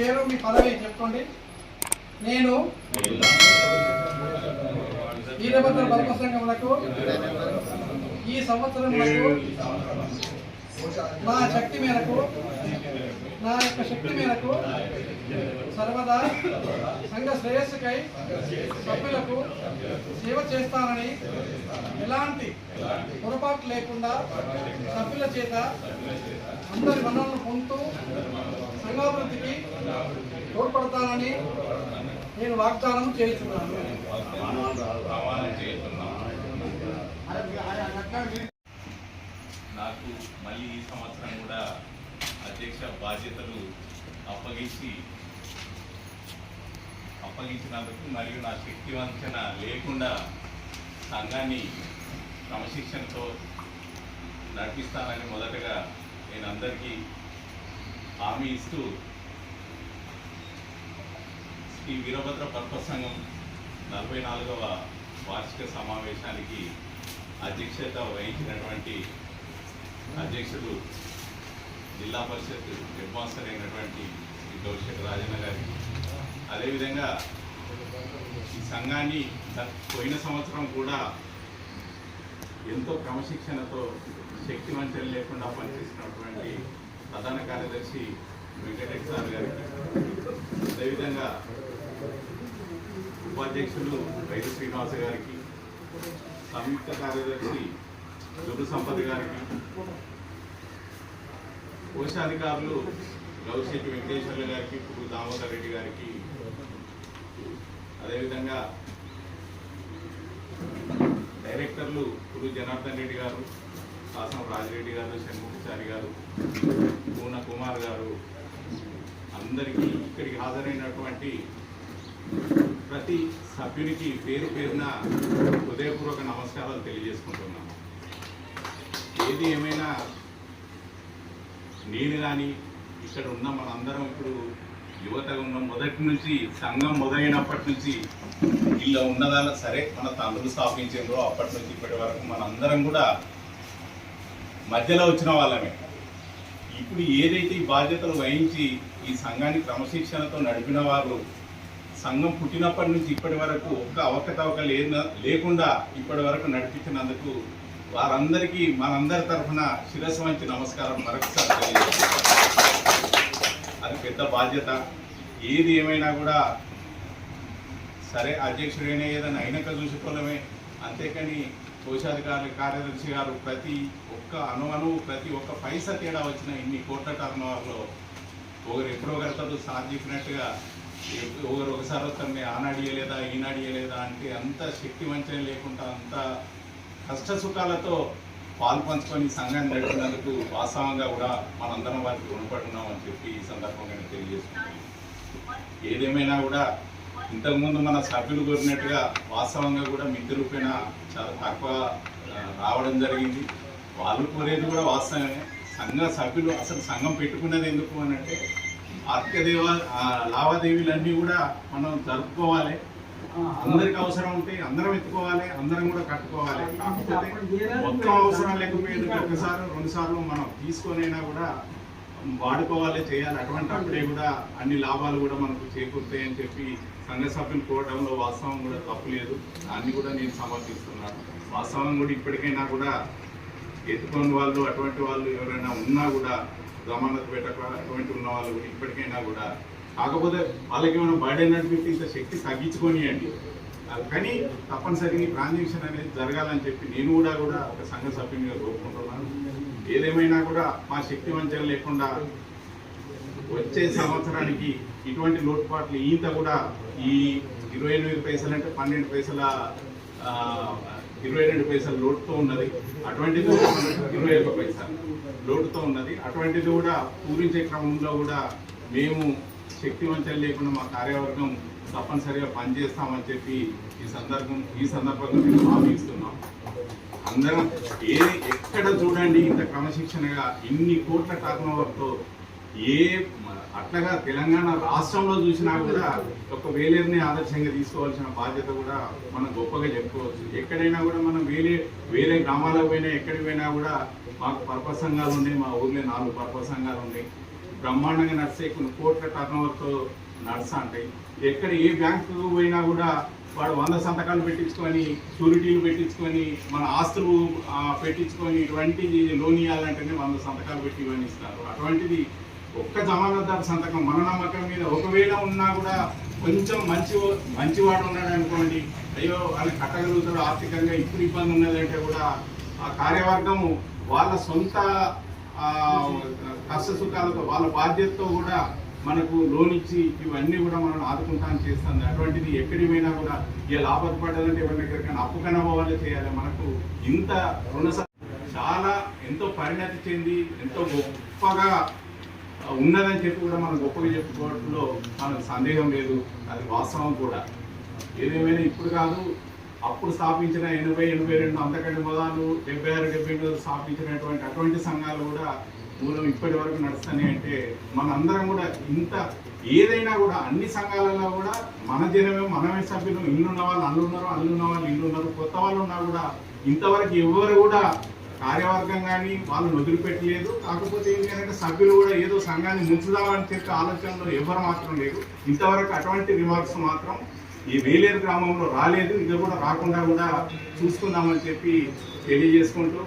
పేరు మీ పదవి చెప్పుకోండి. నేను వీరభద్ర బల్ప సంఘములకు ఈ సంవత్సరం నా శక్తి మేరకు నా యొక్క శక్తి మేరకు సర్వదా సంఘ శ్రేయస్సుకై సభ్యులకు సేవ చేస్తానని ఎలాంటి పొరపాటు లేకుండా సభ్యుల చేత అందరి వనరులను పొందుతూ సంఘాభివృద్ధికి తోడ్పడతానని నేను వాగ్దానం చేస్తున్నాను. నాకు మళ్ళీ ఈ సంవత్సరం కూడా అధ్యక్ష బాధ్యతలు అప్పగించి అప్పగించినందుకు మరియు నా శక్తి వంచన లేకుండా సంఘాన్ని క్రమశిక్షణతో నడిపిస్తానని మొదటగా నేను అందరికీ హామీ ఇస్తూ శ్రీ వీరభద్ర పర్పస్ సంఘం నలభై నాలుగవ వార్షిక సమావేశానికి అధ్యక్షత వహించినటువంటి అధ్యక్షుడు జిల్లా పరిషత్ హెడ్ మాస్టర్ అయినటువంటి శ్రీ గౌశెట్ రాజన్న గారికి అదేవిధంగా ఈ సంఘాన్ని పోయిన సంవత్సరం కూడా ఎంతో క్రమశిక్షణతో శక్తి వంచన లేకుండా పనిచేసినటువంటి ప్రధాన కార్యదర్శి వెంకటేష్ సార్ గారికి. అదేవిధంగా ఉపాధ్యక్షులు రైతు శ్రీనివాస గారికి సంయుక్త కార్యదర్శి దుబ్బు సంపత్ గారికి కోశాధికారులు గౌశెట్టి వెంకటేశ్వర్లు గారికి పువ్వు దామోదర్ రెడ్డి గారికి అదేవిధంగా డైరెక్టర్లు పురు జనార్దన్ రెడ్డి గారు శాసనం రాజిరెడ్డి గారు షణ్ముఖచారి గారు పూన కుమార్ గారు అందరికీ ఇక్కడికి హాజరైనటువంటి ప్రతి సభ్యునికి పేరు పేరున హృదయపూర్వక నమస్కారాలు తెలియజేసుకుంటున్నాను ఏది ఏమైనా నేను కానీ ఇక్కడ ఉన్న మనందరం ఇప్పుడు యువత ఉన్న మొదటి నుంచి సంఘం మొదలైనప్పటి నుంచి ఇలా ఉన్నదాల సరే మన తండ్రులు స్థాపించారో అప్పటి నుంచి ఇప్పటి వరకు మనందరం కూడా మధ్యలో వచ్చిన వాళ్ళమే. ఇప్పుడు ఏదైతే ఈ బాధ్యతలు వహించి ఈ సంఘాన్ని క్రమశిక్షణతో నడిపిన వారు సంఘం పుట్టినప్పటి నుంచి ఇప్పటి వరకు ఒక్క అవకతవక లేకుండా ఇప్పటి వరకు నడిపించినందుకు వారందరికీ మనందరి తరఫున శిరస్సు వంచి నమస్కారం మరొకసారి అది పెద్ద బాధ్యత. ఏది ఏమైనా కూడా సరే అధ్యక్షుడైనా ఏదైనా అయినాక చూసుకోవడమే. అంతేకాని కోశాధికారి కార్యదర్శి గారు ప్రతి ఒక్క అణు ప్రతి ఒక్క పైసా తేడా వచ్చిన ఇన్ని కోట్ల టర్న్ ఓవర్లో ఒకరు ఎప్పుడో కడతారు సార్ చెప్పినట్టుగా ఒకరు ఒకసారి వస్తారు ఆనాడు ఇయ్యలేదా ఈనాడు ఇయ్యలేదా అంటే అంత శక్తి వంచన లేకుండా అంత కష్ట సుఖాలతో పాలు పంచుకొని సంఘాన్ని నడిపినందుకు వాస్తవంగా కూడా మనందరం వారికి రుణపడి చెప్పి ఈ సందర్భంగా నేను ఏదేమైనా కూడా ఇంతకుముందు మన సభ్యులు కోరినట్టుగా వాస్తవంగా కూడా మిద్దె రూపేణ చాలా తక్కువ రావడం జరిగింది. వాళ్ళు కోరేది కూడా వాస్తవమే. సంఘ సభ్యులు అసలు సంఘం పెట్టుకున్నది ఎందుకు అని అంటే ఆర్థిక దేవ లావాదేవీలన్నీ కూడా మనం జరుపుకోవాలి. అందరికి అవసరం ఉంటే అందరం ఎత్తుకోవాలి అందరం కూడా కట్టుకోవాలి. కాకపోతే మొత్తం అవసరం లేకపోయేది ఒకసారి రెండు సార్లు మనం తీసుకొనైనా కూడా వాడుకోవాలి చేయాలి. అటువంటి అప్పుడే కూడా అన్ని లాభాలు కూడా మనకు చేకూరుతాయని చెప్పి సంఘ సభ్యులు కోవడంలో వాస్తవం కూడా తప్పులేదు దాన్ని కూడా నేను సమర్థిస్తున్నాను వాస్తవం కూడా ఇప్పటికైనా కూడా ఎత్తుకొని వాళ్ళు అటువంటి వాళ్ళు ఎవరైనా ఉన్నా కూడా జమానత్ పెట్టక అటువంటి ఉన్న వాళ్ళు కూడా ఇప్పటికైనా కూడా. కాకపోతే వాళ్ళకి ఏమైనా బర్డెన్ అనిపిస్తే ఇంత శక్తి తగ్గించుకొనియండి. కానీ తప్పనిసరిగా ట్రాన్సాక్షన్ అనేది జరగాలని చెప్పి నేను కూడా కూడా ఒక సంఘ సభ్యునిగా కోరుకుంటున్నాను. ఏదేమైనా కూడా మా శక్తి వంచన లేకుండా వచ్చే సంవత్సరానికి ఇటువంటి లోటుపాట్లు ఈత కూడా ఈ ఇరవై ఎనిమిది పైసలు అంటే పన్నెండు పైసల ఇరవై రెండు పైసలు లోటుతో ఉన్నది. అటువంటిది ఇరవై ఒక్క పైసలు లోటుతో ఉన్నది. అటువంటిది కూడా పూరించే క్రమంలో కూడా మేము శక్తి వంచన లేకుండా మా కార్యవర్గం తప్పనిసరిగా పనిచేస్తామని చెప్పి ఈ సందర్భం ఈ సందర్భంగా మేము భావిస్తున్నాం అందరం ఏ ఎక్కడ చూడండి ఇంత క్రమశిక్షణగా ఇన్ని కోట్ల టర్న్ ఓవర్తో ఏ అట్లాగా తెలంగాణ రాష్ట్రంలో చూసినా కూడా ఒక వేలేరుని ఆదర్శంగా తీసుకోవాల్సిన బాధ్యత కూడా మనం గొప్పగా చెప్పుకోవచ్చు. ఎక్కడైనా కూడా మనం వేరే వేరే గ్రామాలకు పోయినా ఎక్కడికి పోయినా కూడా మాకు పర్పస్ సంఘాలు ఉన్నాయి మా ఊర్లో నాలుగు పర్పస్ సంఘాలు ఉన్నాయి బ్రహ్మాండంగా నడిచే కొన్ని కోట్ల టర్నోవర్తో నడుస్తా ఉంటాయి. ఎక్కడ ఏ బ్యాంకు పోయినా కూడా వాడు వంద సంతకాలు పెట్టించుకొని షూరిటీలు పెట్టించుకొని మన ఆస్తులు పెట్టించుకొని ఇటువంటి లోన్ ఇవ్వాలంటేనే వంద సంతకాలు పెట్టి ఇవన్నీ ఇస్తారు. అటువంటిది ఒక్క జమానదారు సంతకం మన నమ్మకం మీద ఒకవేళ ఉన్నా కూడా కొంచెం మంచి మంచివాడు ఉన్నాడు అనుకోండి అయ్యో వాళ్ళు కట్టగలుగుతాడు ఆర్థికంగా ఇప్పుడు ఇబ్బంది ఉన్నదంటే కూడా ఆ కార్యవర్గం వాళ్ళ సొంత కష్ట సుఖాలతో వాళ్ళ బాధ్యతతో కూడా మనకు లోన్ ఇచ్చి ఇవన్నీ కూడా మనం ఆదుకుంటాను చేస్తుంది. అటువంటిది ఎక్కడి పోయినా కూడా ఏ లాభం పడాలంటే ఎవరి దగ్గరికైనా అప్పు కనబోవాలే చేయాలి. మనకు ఇంత రుణ చాలా ఎంతో పరిణతి చెంది ఎంతో గొప్పగా ఉన్నదని చెప్పి కూడా మనం గొప్పగా చెప్పుకోవడంలో మనకు సందేహం లేదు. అది వాస్తవం కూడా. ఏదేమైనా ఇప్పుడు కాదు అప్పుడు స్థాపించిన ఎనభై ఎనభై రెండు అంతకంటే మొదలు డెబ్బై ఆరు డెబ్బై ఎనిమిది స్థాపించినటువంటి అటువంటి సంఘాలు కూడా మూలం ఇప్పటి వరకు నడుస్తాయి అంటే మనందరం కూడా ఇంత ఏదైనా కూడా అన్ని సంఘాలలో కూడా మన జనమే మనమే సభ్యులు. ఇల్లున్న వాళ్ళు అల్లు ఉన్నారు అల్లు ఉన్న వాళ్ళు ఇల్లు ఉన్నారు కొత్త వాళ్ళు ఉన్నా కూడా ఇంతవరకు ఎవరు కూడా కార్యవర్గం కానీ వాళ్ళని వదిలిపెట్టలేదు. కాకపోతే ఏంటంటే సభ్యులు కూడా ఏదో సంఘాన్ని ముంచుదామని చెప్పే ఆలోచనలో ఎవరు మాత్రం లేదు ఇంతవరకు అటువంటి రిమార్క్స్ మాత్రం ఈ వేలేరు గ్రామంలో రాలేదు ఇది కూడా రాకుండా కూడా చూసుకుందామని చెప్పి తెలియజేసుకుంటూ